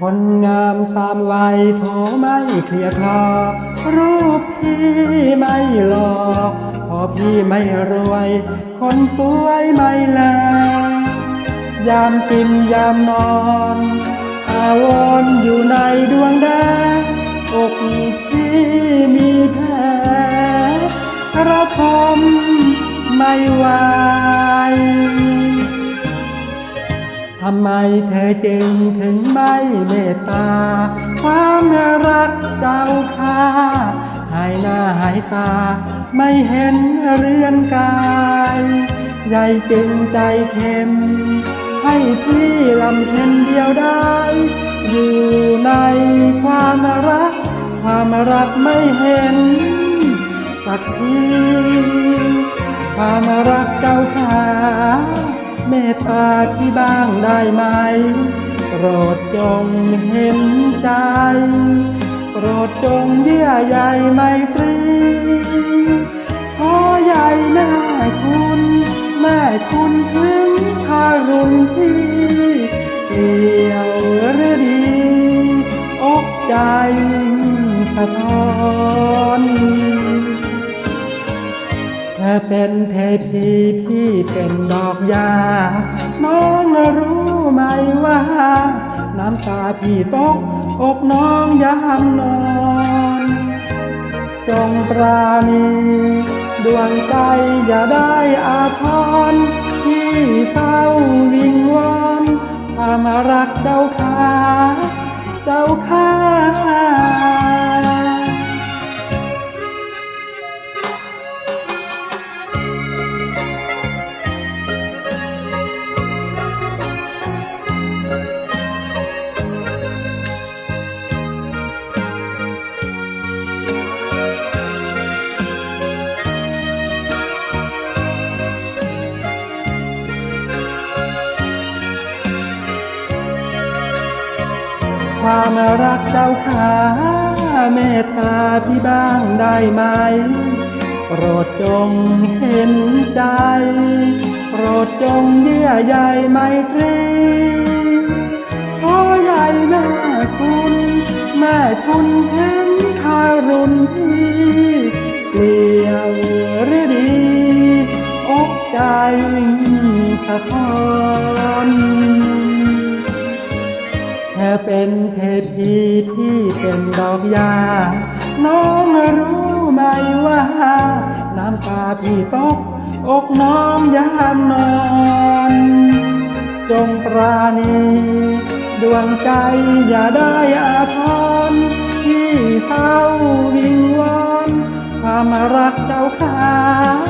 คนงามสามวัยโทไม่เคลียร์คลอ รูปพี่ไม่หล่อพอพี่ไม่รวย คนสวยไม่แล ยามกินยามนอน อาวรออยู่ในดวงแดงอกพี่ ทำไมเธอจึงถึงไม่เมตตา ความรักเจ้าค่าหายหน้าหายตา ไม่เห็นเรือนกายใหญ่จึงใจเข็ม ให้พี่ลำเค็นเดียวได้ อยู่ในความรัก ความรักไม่เห็น สักทีความรักเจ้าขา เมตตาที่บ้างได้ไหม โปรดจงเห็นใจ โปรดจงเยื่อใยไมตรีขอใหญ่แม่คุณ แม่คุณถึงทารุณพี่เกี่ยวหรือดี อกใจสะท้อน เธอเป็นเทพีพี่เป็นดอกยา น้องรู้ไหมว่า น้ำตาพี่ตกอกน้องยามนอน จงปราณีดวงใจอย่าได้อาทรที่เศร้าวิงวอนความรักเจ้าค่าเจ้าค่า ความรักเจ้าขาเมตตาพี่บ้างได้ไหม โปรดจงเห็นใจ โปรดจงเยื่อใยไมตรีขอใหญ่แม่คุณแม่คุณเห็นทารุณพี่เกลียวหรือดีอกใจสะท้อน อเป็นเทพีที่เป็นดอกยา น้องรู้ไหมว่า น้ำตาพี่ตกอกน้องยามนอน จงปราณี ดวงใจอย่าได้อาทรที่เศร้าวิงวอนความรักเจ้าขาเจ้าขา